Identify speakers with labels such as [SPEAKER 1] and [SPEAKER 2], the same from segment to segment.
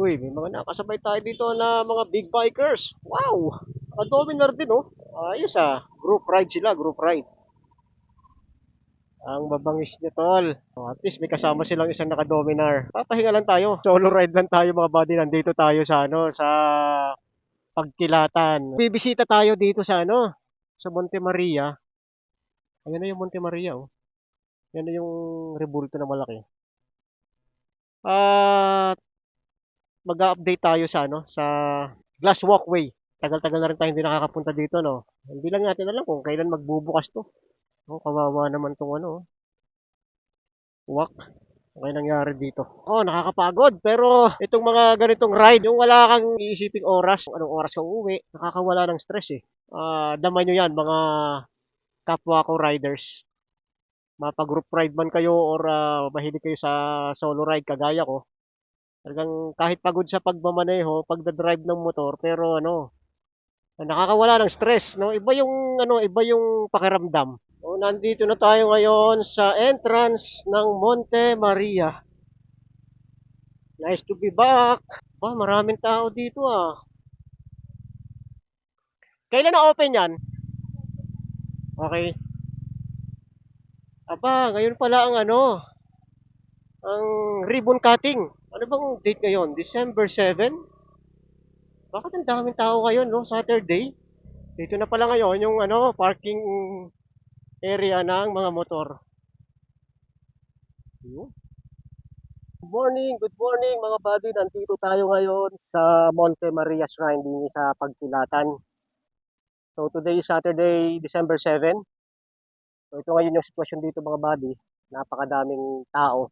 [SPEAKER 1] Uy, may mga nakasabay tayo dito na mga big bikers. Wow! Naka-dominar din, oh. Ayos ah. Group ride sila, group ride. Ang babangis niya, tol. Oh, at least may kasama silang isang naka-dominar. Papahinga lang tayo. Solo ride lang tayo, mga buddy. Nandito tayo sa, ano, sa pagkilatan. Bibisita tayo dito sa, ano, sa Monte Maria. Ayan na yung Monte Maria, oh. Yan na yung rebulto na malaki. At mag-update tayo sa ano sa glass walkway. Tagal-tagal na rin tayo hindi nakakapunta dito, no. Hindi lang natin alam kung kailan magbubukas 'to. Oh, kawawa naman tong ano. Walk. Ano kaya nangyari dito? Oh, nakakapagod. Pero itong mga ganitong ride, yung wala kang iisiping oras, anong oras ka uuwi, nakakawala ng stress eh. Ah, damay nyo yan, mga kapwa ko riders. Mapag-group ride man kayo or ah, mahilig kayo sa solo ride kagaya ko, Talagang kahit pagod sa pagmamaneho, pagda-drive ng motor, pero ano, nakakawala ng stress, no? Iba yung ano, iba yung pakiramdam. So, nandito na tayo ngayon sa entrance ng Monte Maria. Nice to be back. Ba, maraming tao dito ah. Kailan na open yan? Okay. Aba, ngayon pala ang ano, ang ribbon cutting. Ano bang date ngayon? December 7? Bakit ang daming tao ngayon, no? Saturday? Dito na pala ngayon yung ano, parking area ng mga motor. Good morning, good morning mga buddy. Nandito tayo ngayon sa Monte Maria Shrine din sa Pagkilatan. So today is Saturday, December 7. So ito ngayon yung sitwasyon dito mga buddy. Napakadaming tao.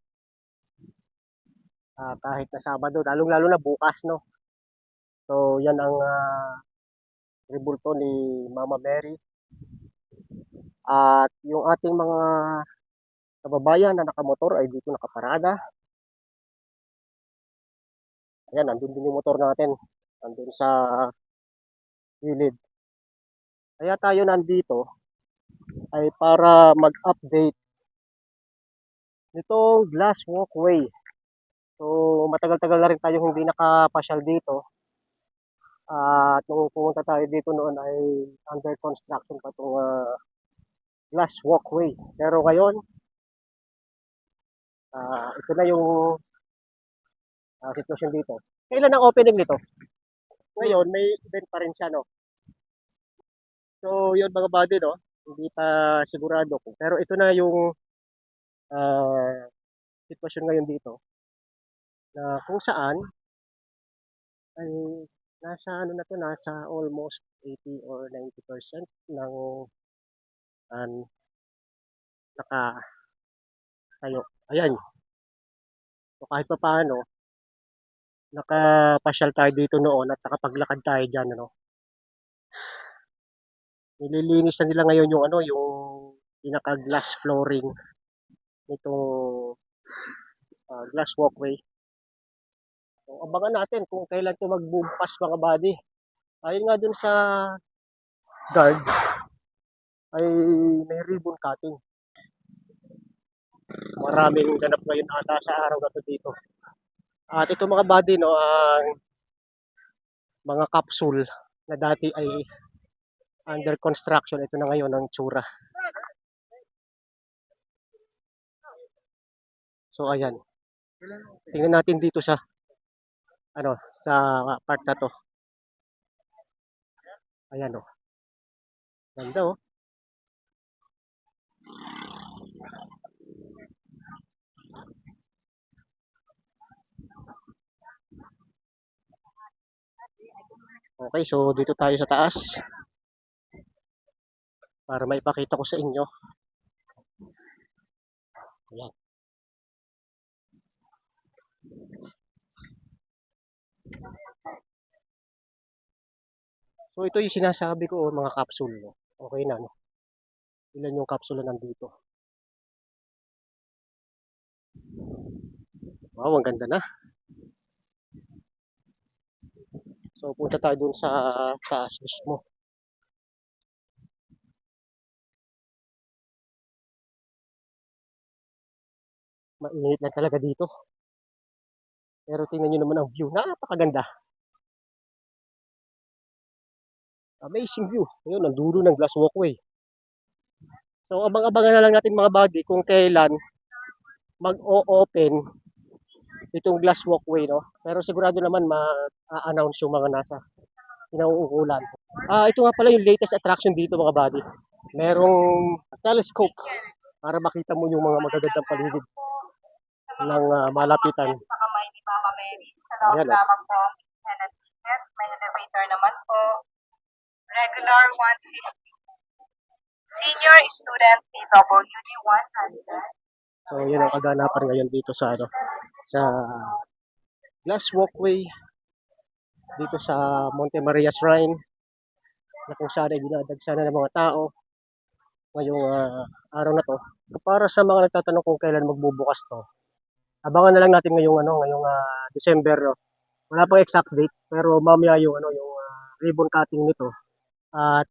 [SPEAKER 1] Ah, kahit na Sabado, lalong-lalo na bukas, no? So, yan ang uh, rebulto ni Mama Mary. At yung ating mga kababayan na nakamotor ay dito nakaparada. Ayan, nandun din yung motor natin. Nandun sa gilid. Kaya tayo nandito ay para mag-update nitong glass walkway So, matagal-tagal na rin tayo hindi nakapasyal dito. At nung pumunta tayo dito noon ay under construction pa itong uh, glass walkway. Pero ngayon, uh, ito na yung uh, sitwasyon dito. Kailan ang opening nito? Ngayon, may event pa rin siya, no? So, yun mga buddy, no? Hindi pa sigurado ko. Pero ito na yung uh, sitwasyon ngayon dito na kung saan ay nasa ano na to nasa almost 80 or 90% ng um, naka tayo ayan. So kahit pa paano nakapasyal tayo dito noon at nakapaglakad tayo dyan ano. Nililinis na nila ngayon yung ano yung pinaka glass flooring nitong uh, glass walkway So, abangan natin kung kailan ito magbubukas mga body. Ayun nga dun sa guard ay may ribbon cutting. Maraming ganap ngayon ata sa araw na to dito. At ito mga body no, ang mga capsule na dati ay under construction. Ito na ngayon ang tsura. So ayan. Tingnan natin dito sa ano, sa part na to. Ayan o. Oh. Ganda o. Oh. Okay, so dito tayo sa taas. Para maipakita ko sa inyo. Ayan. So ito yung sinasabi ko oh, mga capsule. No? Okay na no. Ilan yung capsule na nandito. Wow, ang ganda na. So punta tayo dun sa taas mismo. Mainit na talaga dito. Pero tingnan nyo naman ang view. Napakaganda. Amazing view. Ayun, ang dulo ng glass walkway. So, abang-abangan na lang natin mga buddy kung kailan mag-o-open itong glass walkway, no? Pero sigurado naman ma-announce yung mga nasa kinauukulan. Ah, ito nga pala yung latest attraction dito mga buddy. Merong telescope para makita mo yung mga magagandang paligid ng ah, malapitan.
[SPEAKER 2] Mama Mary. Sa loob
[SPEAKER 1] Ayan, oh.
[SPEAKER 2] lamang po. Tenant ticket. May elevator naman po. Regular 150. Senior student PWD 100.
[SPEAKER 1] So, yun ang kaganapan ngayon dito sa ano, sa glass walkway dito sa Monte Maria Shrine na kung saan ay dinadagsanan ng mga tao ngayong ah, araw na to. Para sa mga nagtatanong kung kailan magbubukas to, abangan na lang natin ngayong ano, ngayong ah, December. No? Wala pang exact date, pero mamaya yung ano, yung ah, ribbon cutting nito at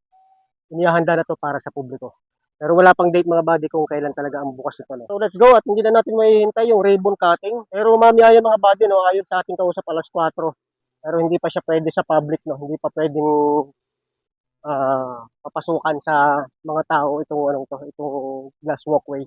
[SPEAKER 1] inihahanda na to para sa publiko. Pero wala pang date mga buddy kung kailan talaga ang bukas nito. No? So let's go at hindi na natin mahihintay yung ribbon cutting. Pero mamaya yan mga buddy, no, ayon sa ating kausap alas 4. Pero hindi pa siya pwede sa public, no? Hindi pa pwedeng ah, papasukan sa mga tao itong anong to, itong glass walkway.